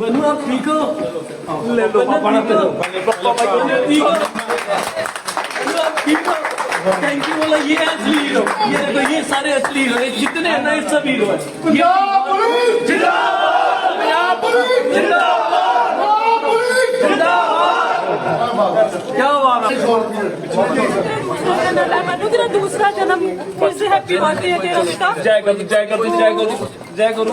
बनू आप ठीक हो ले लो पापा पे लो ठीक हो थैंक यू बोला ये असली हीरो। ये देखो ये सारे असली हीरो जितने हैं। ना ये सब हीरो है? जिंदाबाद जिंदाबाद जिंदाबाद जिंदाबाद क्या तेरा दूसरा जन्म जय गुरु जय गुरु जय गुरु जय गुरु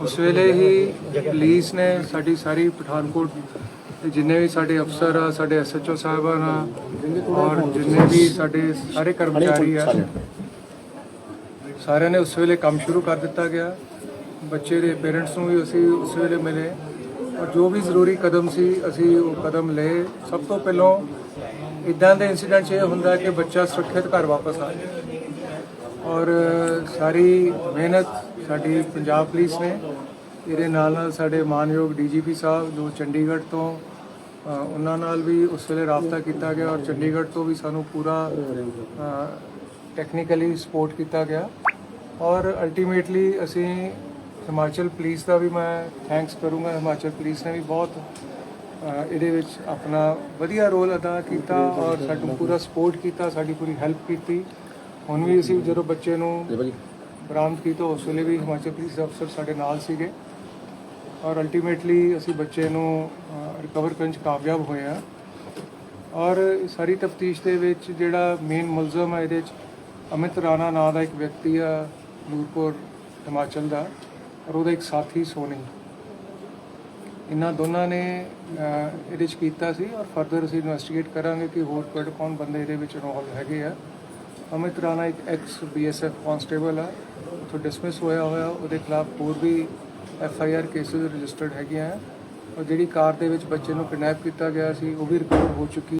ਉਸ ਵੇਲੇ ਹੀ ਪੁਲਿਸ ਨੇ ਸਾਡੀ ਸਾਰੀ ਪਠਾਨਕੋਟ ਦੇ ਜਿੰਨੇ ਵੀ ਸਾਡੇ ਅਫਸਰ ਆ, ਸਾਡੇ ਐਸਐਚਓ ਸਾਹਿਬਾਨ ਆ ਔਰ ਜਿੰਨੇ ਵੀ ਸਾਡੇ ਸਾਰੇ ਕਰਮਚਾਰੀ ਆ, ਸਾਰਿਆਂ ਨੇ ਉਸ ਵੇਲੇ ਕੰਮ ਸ਼ੁਰੂ ਕਰ ਦਿੱਤਾ ਗਿਆ। ਬੱਚੇ ਦੇ ਪੇਰੈਂਟਸ ਨੂੰ ਵੀ ਅਸੀਂ ਉਸ ਵੇਲੇ ਮਿਲੇ ਔਰ ਜੋ ਵੀ ਜ਼ਰੂਰੀ ਕਦਮ ਸੀ, ਅਸੀਂ ਉਹ ਕਦਮ ਲਏ। ਸਭ ਤੋਂ ਪਹਿਲਾਂ ਇਦਾਂ ਦੇ ਇਨਸੀਡੈਂਟ ਇਹ ਹੁੰਦਾ ਕਿ ਬੱਚਾ ਸੁਰੱਖਿਅਤ ਘਰ ਵਾਪਸ ਆ ਜਾਵੇ ਔਰ ਸਾਰੀ ਮਿਹਨਤ ਸਾਡੀ ਪੰਜਾਬ ਪੁਲਿਸ ਨੇ। ਇਹਦੇ ਨਾਲ ਨਾਲ ਸਾਡੇ ਮਾਨਯੋਗ ਡੀਜੀਪੀ ਸਾਹਿਬ ਜੋ ਚੰਡੀਗੜ੍ਹ ਤੋਂ ਉਹਨਾਂ ਨਾਲ ਵੀ ਉਸ ਵੇਲੇ ਰਾਬਤਾ ਕੀਤਾ ਗਿਆ ਔਰ ਚੰਡੀਗੜ੍ਹ ਤੋਂ ਵੀ ਸਾਨੂੰ ਪੂਰਾ ਟੈਕਨੀਕਲੀ ਸਪੋਰਟ ਕੀਤਾ ਗਿਆ। ਔਰ ਅਲਟੀਮੇਟਲੀ ਅਸੀਂ ਹਿਮਾਚਲ ਪੁਲਿਸ ਦਾ ਵੀ ਮੈਂ ਥੈਂਕਸ ਕਰੂੰਗਾ। ਹਿਮਾਚਲ ਪੁਲਿਸ ਨੇ ਵੀ ਬਹੁਤ ਇਹਦੇ ਵਿੱਚ ਆਪਣਾ ਵਧੀਆ ਰੋਲ ਅਦਾ ਕੀਤਾ ਔਰ ਸਾਨੂੰ ਪੂਰਾ ਸਪੋਰਟ ਕੀਤਾ, ਸਾਡੀ ਪੂਰੀ ਹੈਲਪ ਕੀਤੀ। ਹੁਣ ਵੀ ਅਸੀਂ ਜਦੋਂ ਬੱਚੇ ਨੂੰ ਬਰਾਮਦ ਕੀਤਾ ਉਸ ਵੇਲੇ ਵੀ ਹਿਮਾਚਲ ਪੁਲਿਸ ਦੇ ਅਫਸਰ ਸਾਡੇ ਨਾਲ ਸੀਗੇ। ਔਰ ਅਲਟੀਮੇਟਲੀ ਅਸੀਂ ਬੱਚੇ ਨੂੰ ਰਿਕਵਰ ਕਰਨ 'ਚ ਕਾਮਯਾਬ ਹੋਏ ਆ ਔਰ ਸਾਰੀ ਤਫਤੀਸ਼ ਦੇ ਵਿੱਚ ਜਿਹੜਾ ਮੇਨ ਮੁਲਜ਼ਮ ਹੈ ਇਹਦੇ 'ਚ ਅਮਿਤ ਰਾਣਾ ਨਾਂ ਦਾ ਇੱਕ ਵਿਅਕਤੀ ਆ ਨੂਰਪੁਰ ਹਿਮਾਚਲ ਦਾ। ਔਰ ਉਹਦਾ ਇੱਕ ਸਾਥੀ ਸੋਨੀ। ਇਹਨਾਂ ਦੋਨਾਂ ਨੇ ਇਹਦੇ 'ਚ ਕੀਤਾ ਸੀ। ਔਰ ਫਰਦਰ ਅਸੀਂ ਇਨਵੈਸਟੀਗੇਟ ਕਰਾਂਗੇ ਕਿ ਹੋਰ ਕੌਣ ਬੰਦੇ ਇਹਦੇ ਵਿੱਚ ਇਨਵੋਲਵ ਹੈਗੇ ਆ। ਅਮਿਤ ਰਾਣਾ ਇੱਕ ਐਕਸ ਬੀਐਸਐਫ ਕਨਸਟੇਬਲ ਆ। ਉੱਥੋਂ ਡਿਸਮਿਸ ਹੋਇਆ ਹੋਇਆ। ਉਹਦੇ ਖਿਲਾਫ ਹੋਰ ਵੀ F I R cases registered ਹੈਗੀਆਂ। ਆ ਔਰ ਜਿਹੜੀ ਕਾਰ ਦੇ ਵਿੱਚ ਬੱਚੇ ਨੂੰ ਕਿਡਨੈਪ ਕੀਤਾ ਗਿਆ ਸੀ, ਉਹ ਵੀ ਰਿਕਵਰ ਹੋ ਚੁੱਕੀ